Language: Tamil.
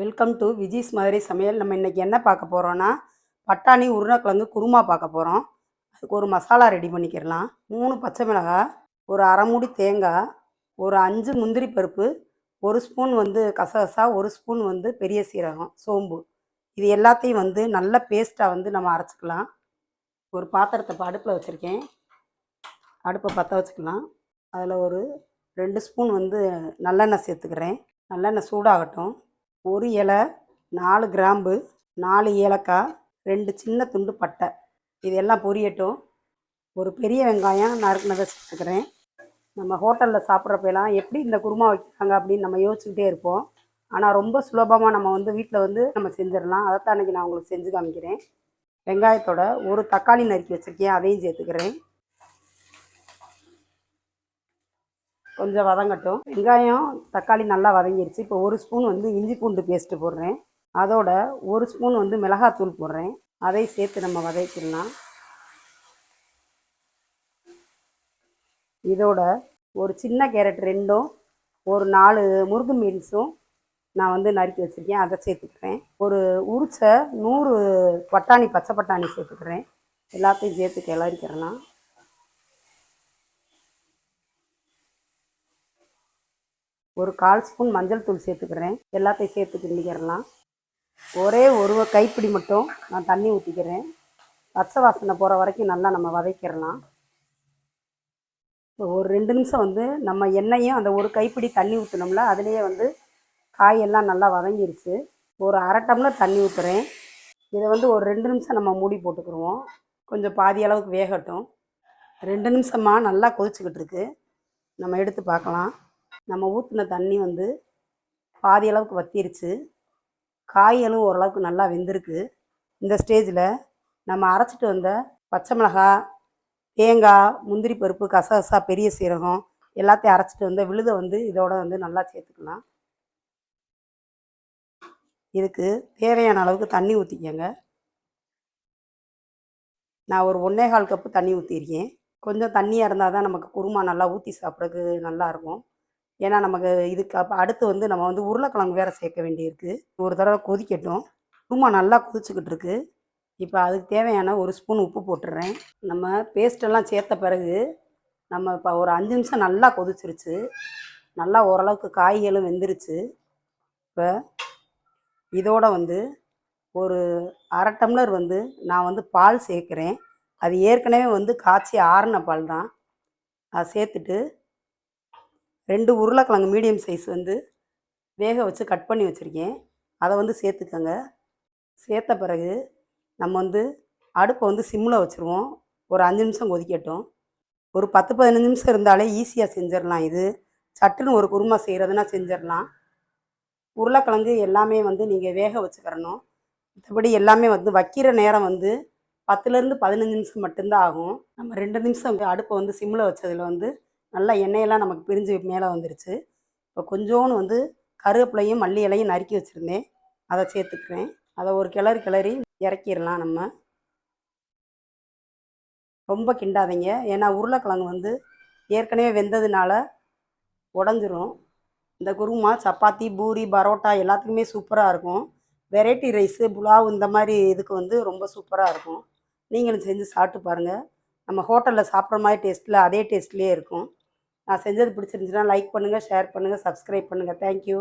வெல்கம் டு விஜிஸ் மதுரை சமையல். நம்ம இன்றைக்கி என்ன பார்க்க போகிறோன்னா பட்டாணி உருளைக்கிழங்கு குருமா பார்க்க போகிறோம் அதுக்கு ஒரு மசாலா ரெடி பண்ணிக்கிறலாம் மூணு பச்சை மிளகாய் ஒரு அரை மூடி தேங்காய் ஒரு அஞ்சு முந்திரி பருப்பு ஒரு ஸ்பூன் வந்து கசகசா ஒரு ஸ்பூன் வந்து பெரிய சீரகம் சோம்பு. இது எல்லாத்தையும் வந்து நல்ல பேஸ்ட்டாக வந்து நம்ம அரைச்சிக்கலாம். ஒரு பாத்திரத்தை இப்போ அடுப்பில் வச்சுருக்கேன். அடுப்பை பற்ற வச்சுக்கலாம். அதில் ஒரு ரெண்டு ஸ்பூன் வந்து நல்லெண்ணெய் சேர்த்துக்கிறேன். நல்லெண்ணெய் சூடாகட்டும். ஒரு இலை நாலு கிராம்பு நாலு ஏலக்காய் ரெண்டு சின்ன துண்டு பட்டை. இது எல்லாம் பொரியட்டும். ஒரு பெரிய வெங்காயம் நறுக்குனதை சேர்த்துக்கிறேன் நம்ம ஹோட்டலில் சாப்பிட்றப்பெல்லாம் எப்படி இந்த குருமா வைக்கிறாங்க அப்படின்னு நம்ம யோசிச்சுக்கிட்டே இருப்போம். ஆனால் ரொம்ப சுலபமாக நம்ம வந்து வீட்டில் வந்து நம்ம செஞ்சிடலாம். அதைத்தான் அன்றைக்கி நான் உங்களுக்கு செஞ்சு காமிக்கிறேன். வெங்காயத்தோட ஒரு தக்காளி நறுக்கி வச்சுருக்கேன். அதையும் சேர்த்துக்கிறேன். கொஞ்சம் வதங்கட்டும் வெங்காயம் தக்காளி நல்லா வதங்கிருச்சு. இப்போ ஒரு ஸ்பூன் வந்து இஞ்சி பூண்டு பேஸ்ட்டு போடுறேன். அதோட ஒரு ஸ்பூன் வந்து மிளகாத்தூள் போடுறேன். அதை சேர்த்து நம்ம வதக்கிடலாம். இதோட ஒரு சின்ன கேரட் ரெண்டும் ஒரு நாலு முருகு மீன்ஸும் நான் வந்து நறுக்கி வச்சுருக்கேன். அதை சேர்த்துக்கிறேன். ஒரு உரிச்ச நூறு பட்டாணி பச்சை பட்டாணி சேர்த்துக்கிறேன். எல்லாத்தையும் சேர்த்து கிளறிக்கிறலாம் ஒரு கால் ஸ்பூன் மஞ்சள் தூள் சேர்த்துக்கிறேன். எல்லாத்தையும் சேர்த்து கிண்டிக்கிறலாம். ஒரே ஒரு கைப்பிடி மட்டும் நான் தண்ணி ஊற்றிக்கிறேன் பச்சை வாசனை போகிற வரைக்கும் நல்லா நம்ம வதக்கிடலாம். இப்போ ஒரு ரெண்டு நிமிஷம் வந்து நம்ம எண்ணெயும் அந்த ஒரு கைப்பிடி தண்ணி ஊற்றினோம்ல அதுலேயே வந்து காயெல்லாம் நல்லா வதங்கிருச்சு. ஒரு அரை டம்ளர் தண்ணி ஊற்றுறேன் இதை வந்து ஒரு ரெண்டு நிமிஷம் நம்ம மூடி போட்டுக்கிடுவோம் கொஞ்சம் பாதி அளவுக்கு வேகட்டும். ரெண்டு நிமிஷமாக நல்லா கொதிச்சுக்கிட்டு இருக்கு. நம்ம எடுத்து பார்க்கலாம். நம்ம ஊற்றின தண்ணி வந்து பாதி அளவுக்கு வத்திருச்சு. காய்களும் ஓரளவுக்கு நல்லா வெந்திருக்கு. இந்த ஸ்டேஜில் நம்ம அரைச்சிட்டு வந்த பச்சை மிளகாய் தேங்காய் முந்திரி பருப்பு கசகசா பெரிய சீரகம் எல்லாத்தையும் அரைச்சிட்டு வந்த விழுதை வந்து இதோட வந்து நல்லா சேர்த்துக்கலாம். இதுக்கு தேவையான அளவுக்கு தண்ணி ஊற்றிக்கங்க நான் ஒரு ஒன்றே கால் கப்பு தண்ணி ஊற்றிருக்கேன் கொஞ்சம் தண்ணியாக இருந்தால் தான் நமக்கு குருமா நல்லா ஊற்றி சாப்பிட்றதுக்கு நல்லாயிருக்கும் ஏன்னா நமக்கு இதுக்கு அப்போ அடுத்து வந்து நம்ம வந்து உருளைக்கிழங்கு வேறு சேர்க்க வேண்டியிருக்கு. ஒரு தடவை கொதிக்கட்டும். குருமா நல்லா கொதிச்சுக்கிட்டு இருக்கு இப்போ அதுக்கு தேவையான ஒரு ஸ்பூன் உப்பு போட்டுடுறேன் நம்ம பேஸ்டெல்லாம் சேர்த்த பிறகு நம்ம இப்போ ஒரு அஞ்சு நிமிஷம் நல்லா கொதிச்சிருச்சு. நல்லா ஓரளவுக்கு காய்களும் வெந்துருச்சு. இப்போ இதோட வந்து ஒரு அரை டம்ளர் வந்து நான் வந்து பால் சேர்க்குறேன். அது ஏற்கனவே வந்து காய்ச்சி ஆறின பால் தான் அதை சேர்த்துட்டு ரெண்டு உருளைக்கிழங்கு மீடியம் சைஸ் வந்து வேக வச்சு கட் பண்ணி வச்சுருக்கேன். அதை வந்து சேர்த்துக்கோங்க. சேர்த்த பிறகு நம்ம வந்து அடுப்பை வந்து சிம்மில் வச்சுருவோம். ஒரு அஞ்சு நிமிஷம் கொதிக்கட்டும். ஒரு பத்து பதினஞ்சு நிமிஷம் இருந்தாலே ஈஸியாக செஞ்சிடலாம் இது. சட்டுன்னு ஒரு குருமா செய்கிறதுனா செஞ்சிடலாம். உருளைக்கிழங்கு எல்லாமே வந்து நீங்கள் வேக வச்சுக்கிறணும். மற்றபடி எல்லாமே வந்து வைக்கிற நேரம் வந்து பத்துலேருந்து பதினஞ்சு நிமிஷம் மட்டும்தான் ஆகும். நம்ம ரெண்டு நிமிஷம் வந்து அடுப்பை வந்து சிம்மில் வச்சதில் வந்து நல்லா எண்ணெயெல்லாம் நமக்கு பிரிஞ்சு மேலே வந்துருச்சு. இப்போ கொஞ்சோன்னு வந்து கருவேப்பிலையும் மல்லி இலையும் நறுக்கி வச்சுருந்தேன். அதை சேர்த்துக்கிறேன். அதை ஒரு கிளறி கிளறி இறக்கிடலாம் நம்ம. ரொம்ப கிண்டாதீங்க. ஏன்னா உருளைக்கிழங்கு வந்து ஏற்கனவே வெந்ததுனால உடஞ்சிரும். இந்த குருமா சப்பாத்தி பூரி பரோட்டா எல்லாத்துக்குமே சூப்பராக இருக்கும். வெரைட்டி ரைஸு புலாவ் இந்த மாதிரி இதுக்கு வந்து ரொம்ப சூப்பராக இருக்கும். நீங்களும் செஞ்சு சாப்பிட்டு பாருங்கள் நம்ம ஹோட்டலில் சாப்பிட்ற மாதிரி டேஸ்ட்டில் அதே டேஸ்ட்லேயே இருக்கும். நான் செஞ்சது பிடிச்சிருந்துச்சுன்னா லைக் பண்ணுங்கள் ஷேர் பண்ணுங்கள் சப்ஸ்கிரைப் பண்ணுங்கள் தேங்க்யூ